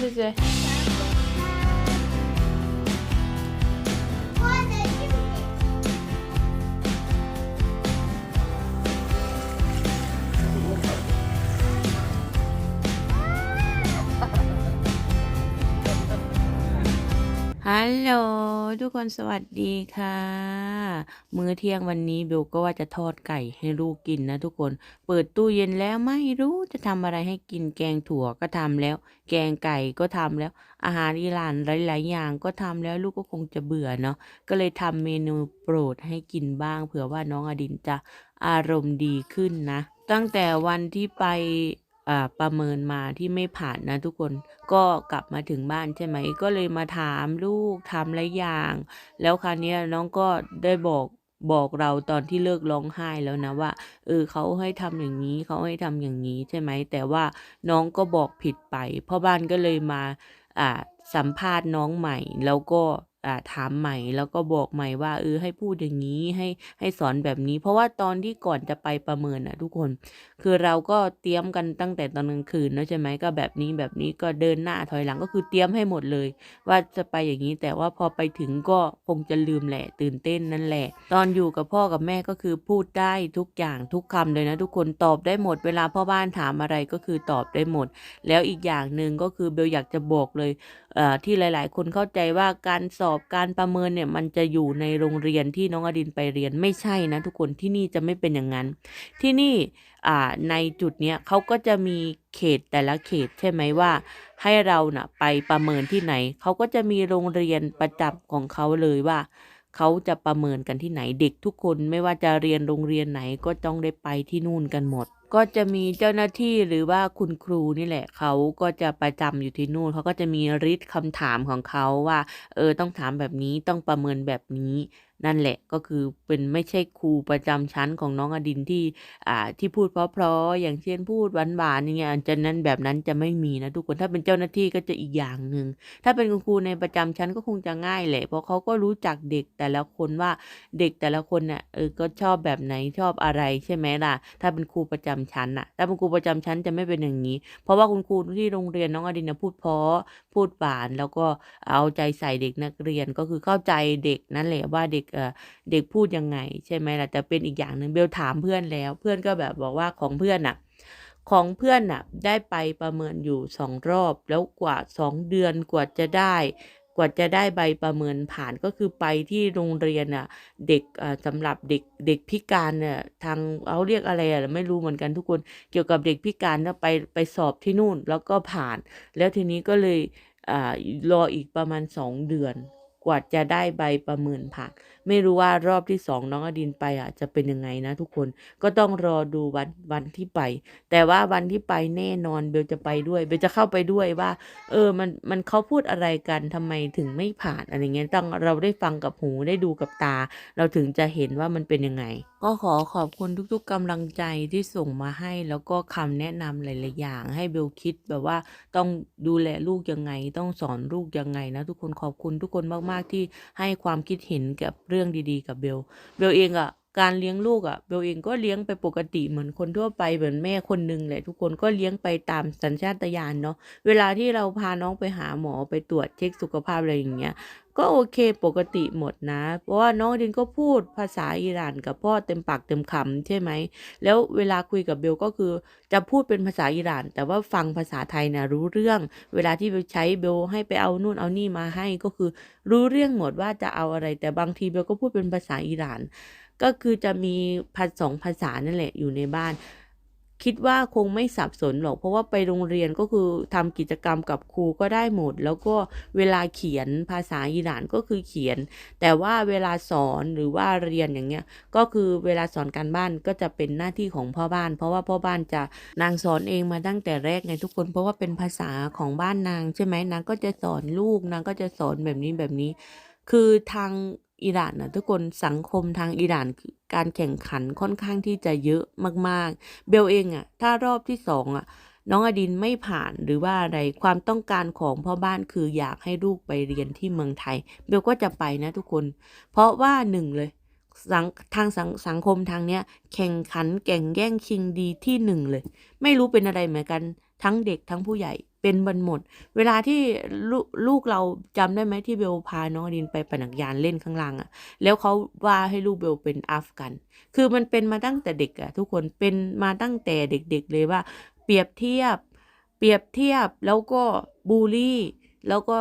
对对 ฮัลโหลทุกคนสวัสดีค่ะ มื้อเที่ยงวันนี้เบลก็ว่าจะทอดไก่ให้ลูกกินนะทุกคน เปิดตู้เย็นแล้วไม่รู้จะทำอะไรให้กินแกงถั่วก็ทำแล้ว แกงไก่ก็ทำแล้ว อาหารอิหร่านหลายๆ อย่างก็ทำแล้วลูกก็คงจะเบื่อเนาะก็เลยทำเมนูโปรดให้กินบ้าง เผื่อว่าน้องอดินจะอารมณ์ดีขึ้นนะ ตั้งแต่วันที่ไป ประเมินมาที่ไม่ผ่านนะทุกคนก็กลับมาถึงบ้านใช่ไหมก็เลยมาถามลูกทำหลายอย่าง แล้วคราวนี้น้องก็ได้บอกบอกเราตอนที่เลิกร้องไห้แล้วนะว่าเออเขาให้ทำอย่างนี้เขาให้ทำอย่างนี้ใช่ไหมแต่ว่าน้องก็บอกผิดไปพ่อบ้านก็เลยมาอ่าสัมภาษณ์น้องใหม่แล้วก็ ถามใหม่แล้วก็บอกใหม่ว่าเออให้พูดอย่างนี้ให้ให้สอนแบบนี้ เพราะว่าตอนที่ก่อนจะไปประเมินอะทุกคน คือเราก็เตรียมกันตั้งแต่ตอนกลางคืนนะใช่ไหมก็แบบนี้แบบนี้ก็เดินหน้าถอยหลังก็คือเตรียมให้หมดเลย ว่าจะไปอย่างนี้แต่ว่าพอไปถึงก็คงจะลืมแหละ ตื่นเต้นนั่นแหละ ตอนอยู่กับพ่อกับแม่ก็คือพูดได้ทุกอย่างทุกคำเลยนะทุกคนตอบได้หมดเวลาพ่อบ้านถามอะไรก็คือตอบได้หมด แล้วอีกอย่างหนึ่งก็คือเบลอยากจะบอกเลยที่หลาย ๆ คนเข้าใจว่าการสอบการประเมินเนี่ยมันจะอยู่ในโรงเรียนที่น้องอดินไปเรียนไม่ใช่นะทุกคนที่นี่จะไม่เป็นอย่างนั้น ที่นี่ในจุดเนี้ยเขาก็จะมีเขตแต่ละเขตใช่ไหมว่า ให้เราน่ะไปประเมินที่ไหนเขาก็จะมีโรงเรียนประจำของเขาเลยว่าเขาจะประเมินกันที่ไหนเด็กทุกคนไม่ว่าจะเรียนโรงเรียนไหนก็ต้องได้ไปที่นู่นกันหมด ก็จะมีเจ้าหน้าที่หรือว่าคุณครูนี่แหละเขาก็จะประจำอยู่ที่นู่นเขาก็จะมีริดคำถามของเขาว่า เออต้องถามแบบนี้ต้องประเมินแบบนี้ นั่นแหละก็คือเป็นไม่ใช่ครูประจำชั้นของน้องอดินที่อ่าที่พูดเพราะๆอย่างเช่นพูดหวานๆอย่างเงี้ยจะนั้นแบบนั้นจะไม่มีนะทุกคนถ้าเป็นเจ้าหน้าที่ก็จะอีกอย่างหนึ่งถ้าเป็นคุณครูในประจำชั้นก็คงจะง่ายแหละเพราะเขาก็รู้จักเด็กแต่ละคนว่าเด็กแต่ละคนเนี่ยเออก็ชอบแบบไหนชอบอะไรใช่ไหมล่ะ ถ้าเป็นครูประจำชั้นน่ะถ้าเป็นครูประจำชั้นจะไม่เป็นอย่างนี้ เพราะว่าคุณครูที่โรงเรียนน้องอดินนะพูดเพาะพูดหวาน แล้วก็เอาใจใส่เด็กนักเรียนก็คือเข้าใจเด็กนั่นแหละว่าเด็กเออเด็กพูดยังไง ใช่ไหมล่ะแต่เป็นอีกอย่างหนึ่งเบลถามเพื่อนแล้ว เพื่อนก็แบบบอกว่าของเพื่อนน่ะของเพื่อนน่ะได้ไปประเมินอยู่สองรอบ แล้วกว่าสองเดือนกว่าจะได้ ว่าจะได้ใบประเมินผ่านก็คือไปที่โรงเรียนน่ะเด็กสำหรับเด็กเด็กพิการเนี่ยทางเขาเรียกอะไรอะไม่รู้เหมือนกันทุกคนเกี่ยวกับเด็กพิการเนี่ยไปไปสอบที่นู่นแล้วก็ผ่าน แล้วทีนี้ก็เลยอรออีกประมาณสองเดือน กว่าจะได้ใบประเมินผ่านไม่รู้ว่ารอบที่สองน้องอดินไปอะจะเป็นยังไงนะทุกคนก็ต้องรอดูวันวันที่ไป แต่ว่าวันที่ไปแน่นอนเบลจะไปด้วยเบลจะเข้าไปด้วยว่า เออมันมันเขาพูดอะไรกันทำไมถึงไม่ผ่านอะไรเงี้ยต้องเราได้ฟังกับหูได้ดูกับตา เราถึงจะเห็นว่ามันเป็นยังไง ก็ขอขอบคุณทุกๆกำลังใจที่ส่งมาให้ แล้วก็คำแนะนำหลายๆอย่าง ให้เบลคิดแบบว่าต้องดูแลลูกยังไง ต้องสอนลูกยังไงนะทุกคนขอบคุณทุกคนมากๆที่ให้ความคิดเห็นกับเรื่องดีๆ กับเบล เบลเองอะ่ะ การเลี้ยงลูกอะ่ะเบลเองก็เลี้ยงไปปกติเหมือนคนทั่วไปเหมือนแม่คนหนึ่งแหละทุกคนก็เลี้ยงไปตามสัญชาตญาณเนาะเวลาที่เราพาน้องไปหาหมอไปตรวจเช็คสุขภาพอะไรอย่างเงี้ยก็โอเคปกติหมดนะ เพราะว่าน้องดินก็พูดภาษาอิหร่านกับพ่อเต็มปากเต็มคำใช่ไหม แล้วเวลาคุยกับเบลก็คือจะพูดเป็นภาษาอิหร่าน แต่ว่าฟังภาษาไทยนะรู้เรื่อง เวลาที่เบลใช้เบลให้ไปเอานู่นเอานี่มาให้ก็คือ รู้เรื่องหมดว่าจะเอาอะไร แต่บางทีเบลก็พูดเป็นภาษาอิหร่าน ก็คือจะมีพันสองภาษานั่นแหละอยู่ในบ้าน คิดว่าคงไม่สับสนหรอก เพราะว่าไปโรงเรียนก็คือทำกิจกรรมกับครูก็ได้หมด แล้วก็เวลาเขียนภาษาอิหร่านก็คือเขียน แต่ว่าเวลาสอนหรือว่าเรียนอย่างเงี้ย ก็คือเวลาสอนการบ้านก็จะเป็นหน้าที่ของพ่อบ้าน เพราะว่าพ่อบ้านจะนางสอนเองมาตั้งแต่แรกไงทุกคน เพราะว่าเป็นภาษาของบ้านนางใช่ไหมนางก็จะสอนลูกนางก็จะสอนแบบนี้แบบนี้ คือทาง อิหร่านนะทุกคนสังคมทางอิหร่านคือการแข่งขันค่อนข้างที่จะเยอะมากๆ เบลเองอะถ้ารอบที่สองอะน้องอดินไม่ผ่านหรือว่าอะไรความต้องการของพ่อบ้านคืออยากให้ลูกไปเรียนที่เมืองไทย เบลก็จะไปนะทุกคน เพราะว่าหนึ่งเลยสังทางสังสงคมทางเนี้ยแข่งขันแก่งแย่งชิงดีที่หนึ่งเลย ไม่รู้เป็นอะไรเหมือนกันทั้งเด็กทั้งผู้ใหญ่ เป็นบันหมด เวลาที่ลูกลูกเราจำได้ไหมที่เบลพาน้องอดินไปปั่นจักรยานเล่นข้างล่างอะแล้วเขาว่าให้ลูกเบลเป็นอัฟกัน คือมันเป็นมาตั้งแต่เด็กอะทุกคนเป็นมาตั้งแต่เด็กๆเลยว่า เปรียบเทียบ เปรียบเทียบแล้วก็บูลลี่ แล้วก็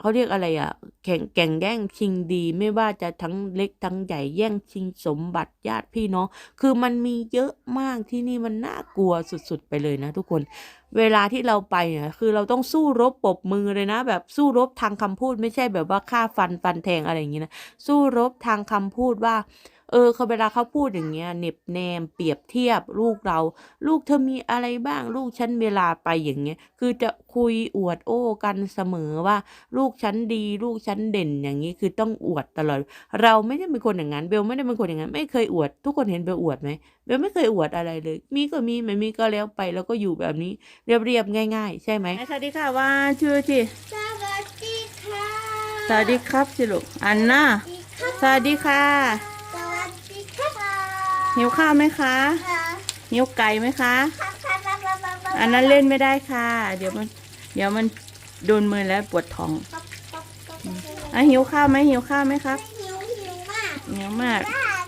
เขาเรียกอะไรอะแข่งแก่งแย่งชิงดี ไม่ว่าจะทั้งเล็กทั้งใหญ่แย่งชิงสมบัติญาติพี่น้อง คือมันมีเยอะมากที่นี่มันน่ากลัวสุดๆไปเลยนะทุกคน เวลาที่เราไปเนี่ยคือเราต้องสู้รบปรบมือเลยนะ แบบสู้รบทางคำพูดไม่ใช่แบบว่าฆ่าฟันฟันแทงอะไรอย่างงี้นะ สู้รบทางคำพูดว่า เออเขาเวลาเขาพูดอย่างเงี้ยเหน็บแนมเปรียบเทียบลูกเรา ลูกเธอมีอะไรบ้าง ลูกฉันเวลาไปอย่างเงี้ยคือจะคุยอวดโอ้กันเสมอว่า ลูกฉันดี ลูกฉันเด่นอย่างนี้คือต้องอวดตลอด เราไม่ได้เป็นคนอย่างนั้นเบลไม่ได้เป็นคนอย่างนั้น ไม่เคยอวด ทุกคนเห็นเบลอวดไหมเบลไม่เคยอวดอะไรเลย มีก็มีไม่มีก็แล้วไปแล้วก็อยู่แบบนี้เรียบๆง่าย ๆ ใช่ไหมสวัสดีค่ะว่าชื่อที่สวัสดีค่ะสวัสดีครับสิลูกอันน่าสวัสดีค่ะสวัสดีค่ะ หิวข้าวไหมคะค่ะหิวไก่ไหมคะค่ะค่ะค่ะค่ะค่ะค่ะอันนั้นเล่นไม่ได้ค่ะ เดี๋ยวมัน เดี๋ยวมันโดนมือแล้วปวดท้องป๊อกป๊อกป๊อกป๊อกอะหิวข้าวไหมหิวข้าวไหมครับหิวหิวมากหิวมากบ้าน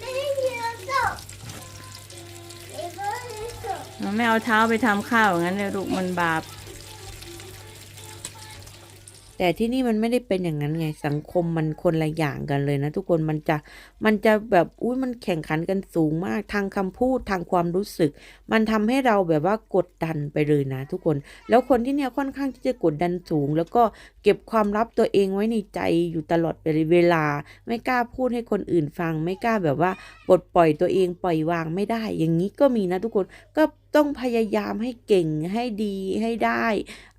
ไม่ได้หิวสุดหิวสุดไม่เอาเท้าไปทำข้าวอย่างนั้นเลยลูกมันบาป แต่ที่นี่มันไม่ได้เป็นอย่างนั้นไงสังคมมันคนละอย่างกันเลยนะ ทุกคนมันจะมันจะแบบอุ้ยมันแข่งขันกันสูงมากทางคำพูดทางความรู้สึก มันทำให้เราแบบว่ากดดันไปเลยนะ ทุกคน แล้วคนที่เนี่ยค่อนข้างที่จะกดดันสูง แล้วก็เก็บความลับตัวเองไว้ในใจอยู่ตลอดเวลา ไม่กล้าพูดให้คนอื่นฟัง ไม่กล้าแบบว่าปลดปล่อยตัวเองปล่อยวางไม่ได้ อย่างนี้ก็มีนะทุกคนก็ ต้องพยายามให้เก่งให้ดีให้ได้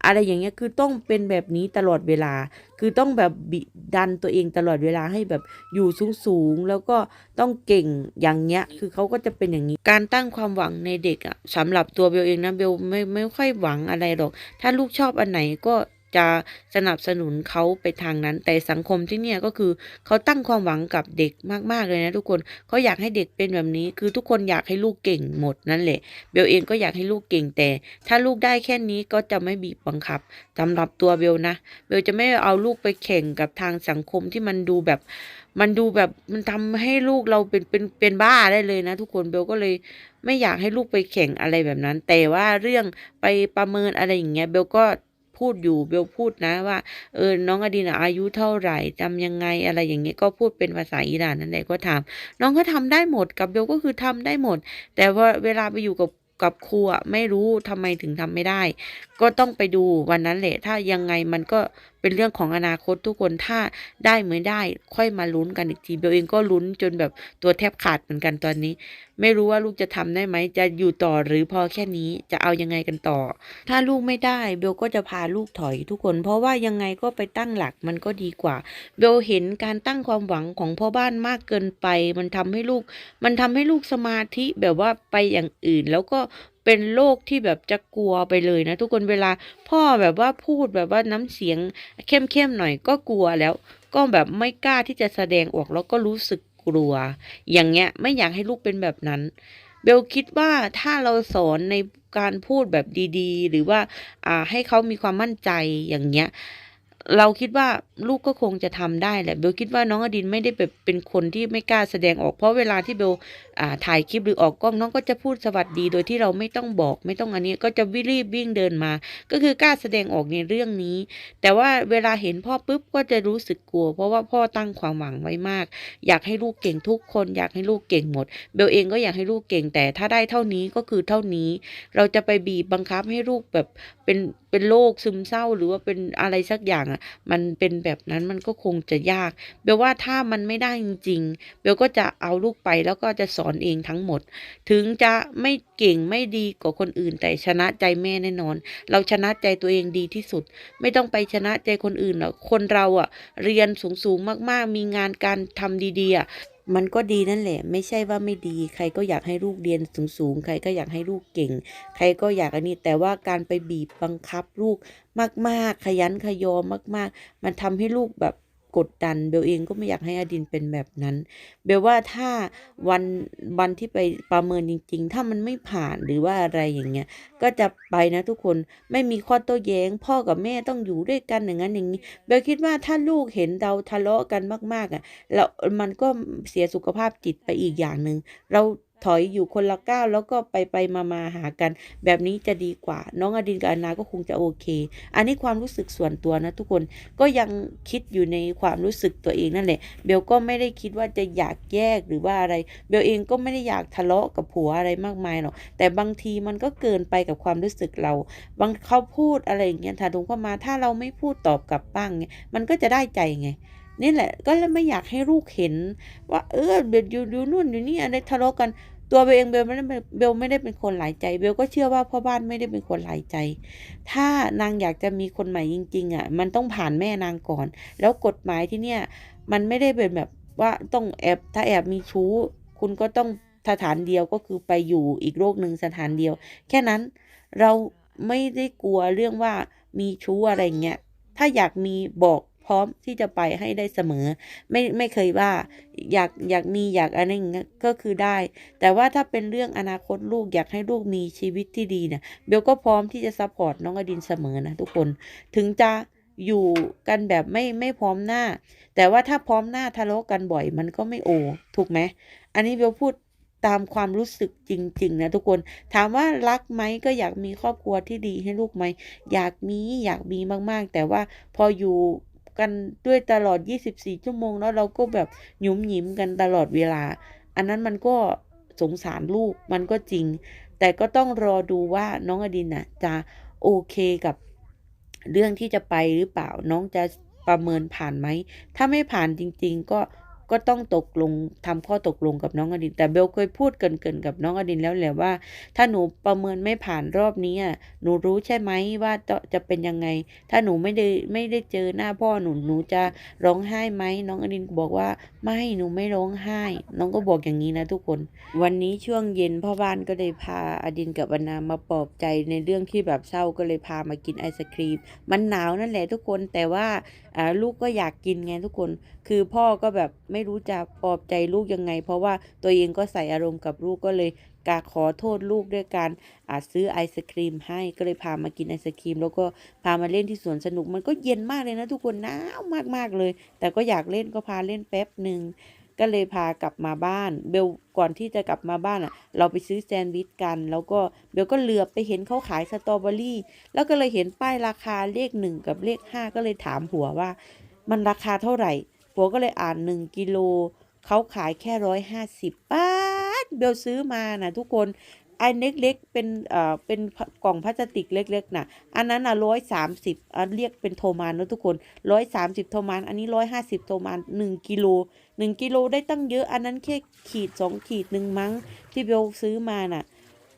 อะไรอย่างเงี้ยคือต้องเป็นแบบนี้ตลอดเวลา คือต้องแบบดันตัวเองตลอดเวลาให้แบบอยู่สูงสูงๆแล้วก็ต้องเก่งอย่างเงี้ย คือเขาก็จะเป็นอย่างนี้ การตั้งความหวังในเด็กอะสำหรับตัวเบลเองนะเบลไม่ไม่ค่อยหวังอะไรหรอก ถ้าลูกชอบอันไหนก็ จะสนับสนุนเขาไปทางนั้น แต่สังคมที่เนี่ยก็คือเขาตั้งความหวังกับเด็กมากๆเลยนะทุกคนเขาอยากให้เด็กเป็นแบบนี้ คือทุกคนอยากให้ลูกเก่งหมดนั่นแหละ เบลเองก็อยากให้ลูกเก่งแต่ ถ้าลูกได้แค่นี้ก็จะไม่บีบบังคับสำหรับตัวเบลนะเบลจะไม่เอาลูกไปแข่งกับทางสังคมที่มันดูแบบ มันดูแบบมันทำให้ลูกเราเป็นเป็นเป็นบ้าได้เลยนะ ทุกคนเบลก็เลยไม่อยากให้ลูกไปแข่งอะไรแบบนั้น แต่ว่าเรื่องไปประเมินอะไรอย่างเงี้ยเบลก็ พูดอยู่เบลพูดนะว่าเออน้องอดีนอายุเท่าไหร่จำยังไงอะไรอย่างเงี้ยก็พูดเป็นภาษาอิหร่านนั่นแหละก็ถาม น้องก็ทำได้หมดกับเบลก็คือทำได้หมด แต่ว่าเวลาไปอยู่กับกับครูอะไม่รู้ทำไมถึงทำไม่ได้ ก็ต้องไปดูวันนั้นแหละ ถ้ายังไงมันก็ เป็นเรื่องของอนาคตทุกคนถ้าได้ไม่ได้ค่อยมาลุ้นกันอีกทีเบลเองก็ลุ้นจนแบบตัวแทบขาดเหมือนกันตอนนี้ ไม่รู้ว่าลูกจะทำได้ไหมจะอยู่ต่อหรือพอแค่นี้จะเอายังไงกันต่อ ถ้าลูกไม่ได้เบลก็จะพาลูกถอยทุกคน เพราะว่ายังไงก็ไปตั้งหลักมันก็ดีกว่า เบลเห็นการตั้งความหวังของพ่อบ้านมากเกินไป มันทำให้ลูก มันทำให้ลูกสมาธิแบบว่าไปอย่างอื่นแล้วก็ เป็นโรคที่แบบจะกลัวไปเลยนะ ทุกคนเวลาพ่อแบบว่าพูดแบบว่าน้ำเสียงเข้มๆหน่อยก็กลัวแล้ว ก็แบบไม่กล้าที่จะแสดงออกแล้วก็รู้สึกกลัว อย่างเงี้ยไม่อยากให้ลูกเป็นแบบนั้น เบลคิดว่าถ้าเราสอนในการพูดแบบดีๆ หรือว่าอ่าให้เขามีความมั่นใจอย่างเงี้ย เราคิดว่าลูกก็คงจะทำได้แหละเบลคิดว่าน้องอดินไม่ได้แบบเป็นคนที่ไม่กล้าแสดงออกเพราะเวลาที่เบลอ่าถ่ายคลิปหรือออกกล้องน้องก็จะพูดสวัสดีโดยที่เราไม่ต้องบอกไม่ต้องอันนี้ก็จะวิ่รีบวิ่งเดินมา ก็คือกล้าแสดงออกในเรื่องนี้ แต่ว่าเวลาเห็นพ่อปุ๊บก็จะรู้สึกกลัว เพราะว่าพ่อตั้งความหวังไว้มาก อยากให้ลูกเก่งทุกคน อยากให้ลูกเก่งหมด เบลเองก็อยากให้ลูกเก่ง แต่ถ้าได้เท่านี้ก็คือเท่านี้ เราจะไปบีบบังคับให้ลูกแบบเป็นเป็นโรคซึมเศร้าหรือว่าเป็นอะไรสักอย่างมันเป็นแบบนั้นมันก็คงจะยาก เบลว่าถ้ามันไม่ได้จริงๆ เบลก็จะเอาลูกไปแล้วก็จะสอนเองทั้งหมด ถึงจะไม่เก่งไม่ดีกว่าคนอื่น แต่ชนะใจแม่แน่นอน เราชนะใจตัวเองดีที่สุด ไม่ต้องไปชนะใจคนอื่นหรอกคนเราอะเรียนสูงๆมากๆ มีงานการทำดีๆอะ มันก็ดีนั่นแหละ ไม่ใช่ว่าไม่ดี ใครก็อยากให้ลูกเรียนสูงๆ ใครก็อยากให้ลูกเก่ง ใครก็อยากอันนี้ แต่ว่าการไปบีบบังคับลูกมาก ๆ ขยันขยอมาก ๆ มันทำให้ลูกแบบ กดดันเบลเองก็ไม่อยากให้อดินเป็นแบบนั้น เบลว่าถ้าวันวันที่ไปประเมินจริง ๆ ถ้ามันไม่ผ่านหรือว่าอะไรอย่างเงี้ยก็จะไปนะทุกคนไม่มีข้อโต้แย้ง พ่อกับแม่ต้องอยู่ด้วยกันอย่างนั้นอย่างนี้เบลคิดว่าถ้าลูกเห็นเราทะเลาะกันมาก ๆอะแล้วมันก็เสียสุขภาพจิตไปอีกอย่างหนึ่งเรา ถอยอยู่คนละก้าวแล้วก็ไปไปมามาหากัน แบบนี้จะดีกว่า น้องอดินกับอนาก็คงจะโอเค อันนี้ความรู้สึกส่วนตัวนะทุกคนก็ยังคิดอยู่ในความรู้สึกตัวเองนั่นแหละเบลก็ไม่ได้คิดว่าจะอยากแยกหรือว่าอะไร เบลเองก็ไม่ได้อยากทะเลาะกับผัวอะไรมากมายหรอกแต่บางทีมันก็เกินไปกับความรู้สึกเรา บางเขาพูดอะไรอย่างเงี้ยถาถุงเข้ามาถ้าเราไม่พูดตอบกลับบ้างเงี้ยมันก็จะได้ใจไงนี่แหละก็เลยไม่อยากให้ลูกเห็น ว่าเออเบลอยู่อยู่นู่นอยู่นี่อะไรทะเลาะกัน ตัวเบลเองเบลไม่ได้เป็นเบลไม่ได้เป็นคนหลายใจ เบลก็เชื่อว่าพ่อบ้านไม่ได้เป็นคนหลายใจ ถ้านางอยากจะมีคนใหม่จริง ๆ อะ มันต้องผ่านแม่นางก่อน แล้วกฎหมายที่เนี่ย มันไม่ได้เป็นแบบว่าต้องแอบถ้าแอบมีชู้ คุณก็ต้องสถานเดียวก็คือไปอยู่อีกโลกหนึ่งสถานเดียว แค่นั้นเราไม่ได้กลัวเรื่องว่ามีชู้อะไรเงี้ยถ้าอยากมีบอก พร้อมที่จะไปให้ได้เสมอ ไม่ไม่เคยว่าอยากอยากมีอยากอะไรอย่างเงี้ยก็คือได้ แต่ว่าถ้าเป็นเรื่องอนาคตลูกอยากให้ลูกมีชีวิตที่ดีเนี่ยเบลก็พร้อมที่จะซัพพอร์ตน้องอดินเสมอนะทุกคนถึงจะอยู่กันแบบไม่ไม่พร้อมหน้า แต่ว่าถ้าพร้อมหน้าทะเลาะกันบ่อยมันก็ไม่โอ ถูกไหมอันนี้เบลพูดตามความรู้สึกจริง ๆ นะทุกคน ถามว่ารักไหมก็อยากมีครอบครัวที่ดีให้ลูกไหม อยากมีอยากมีมากๆ แต่ว่าพออยู่ กันด้วยตลอด 24 ชั่วโมงแล้วเราก็แบบหยุมหยิมกันตลอดเวลา อันนั้นมันก็สงสารลูกมันก็จริง แต่ก็ต้องรอดูว่าน้องอดินน่ะจะโอเคกับเรื่องที่จะไปหรือเปล่าน้องจะประเมินผ่านไหม ถ้าไม่ผ่านจริง ๆ ก็ ก็ต้องตกลงทำข้อตกลงกับน้องอดิน แต่เบลเคยพูดเกินๆกับน้องอดินแล้วแหละว่า ถ้าหนูประเมินไม่ผ่านรอบนี้อะหนูรู้ใช่ไหมว่าจะจะเป็นยังไง ถ้าหนูไม่ได้ไม่ได้เจอหน้าพ่อหนูหนูจะร้องไห้ไหมน้องอดินบอกว่าไม่หนูไม่ร้องไห้ น้องก็บอกอย่างนี้นะทุกคน วันนี้ช่วงเย็นพ่อบ้านก็เลยพาอดินกับวนามาปลอบใจในเรื่องที่แบบเศร้าก็เลยพามากินไอศครีม มันหนาวนั่นแหละทุกคนแต่ว่าลูกก็อยากกินไงทุกคน คือพ่อก็แบบไม่รู้จะปลอบใจลูกยังไง เพราะว่าตัวเองก็ใส่อารมณ์กับลูกก็เลยกาขอโทษลูกด้วยการอาซื้อไอศครีมให้ก็เลยพามากินไอศครีม แล้วก็พามาเล่นที่สวนสนุกมันก็เย็นมากเลยนะทุกคนหนาวมากๆเลย แต่ก็อยากเล่นก็พาเล่นแป๊บหนึ่งก็เลยพากลับมาบ้าน เบลก่อนที่จะกลับมาบ้านอะ เราไปซื้อแซนด์วิชกัน แล้วก็เบลก็เหลือบไปเห็นเขาขายสตรอเบอรี่ แล้วก็เลยเห็นป้ายราคาเลขหนึ่งกับเลขห้าก็เลยถามผัวว่า มันราคาเท่าไหร่ ผัวก็เลยอ่านหนึ่งกิโลเขาขายแค่ร้อยห้าสิบป้าดเบลซื้อมานะทุกคนไอ้เล็กๆเป็นเอ่อเป็นกล่องพลาสติกเล็กๆนะอันนั้นอะร้อยสามสิบเรียกเป็นโทมานนะทุกคนร้อยสามสิบโทมาน อันนี้ร้อยห้าสิบโทมานหนึ่งกิโลหนึ่งกิโลได้ตั้งเยอะอันนั้นแค่ขีดสองขีดหนึ่งมั้งที่เบลซื้อมาน่ะ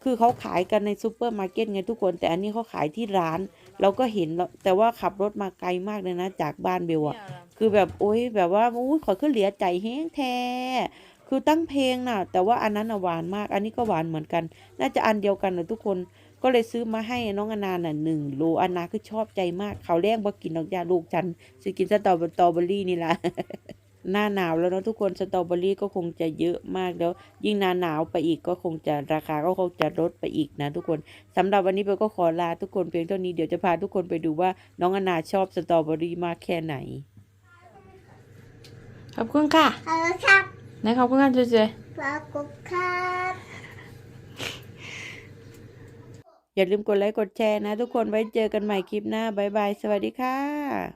คือเขาขายกันในซูเปอร์มาร์เก็ตไงทุกคน แต่อันนี้เขาขายที่ร้าน เราก็เห็นแล้วแต่ว่าขับรถมาไกลมากเลยนะ จากบ้านเบลอะคือแบบโอ๊ยแบบว่าโอ้ยขอขึ้นเหลียใจแห้งแท้คือตั้งเพลงน่ะ แต่ว่าอันนั้นน่ะหวานมาก อันนี้ก็หวานเหมือนกัน น่าจะอันเดียวกันนะทุกคนก็เลยซื้อมาให้น้องอนาน่ะหนึ่งโลอานาคือชอบใจมากเขาวแรงบ่กินดอกยาลูกฉันสิกินสตรอเบอร์ตอเบอรี่นี่แหละ หน้าหนาวแล้วเนาะทุกคนสตรอเบอรี่ก็คงจะเยอะมากแล้ว ยิ่งหน้าหนาวไปอีกก็คงจะราคาก็คงจะลดไปอีกนะทุกคนสำหรับวันนี้เบลก็ขอลาทุกคนเพียงเท่านี้เดี๋ยวจะพาทุกคนไปดูว่าน้องอนาชอบสตรอเบอรี่มากแค่ไหนขอบคุณค่ะฮัลโหลครับไหนขอบคุณค่ะเจเจขอบคุณครับอย่าลืมกดไลค์กดแชร์นะ ทุกคนไว้เจอกันใหม่คลิปหน้า บ๊ายบาย สวัสดีค่ะ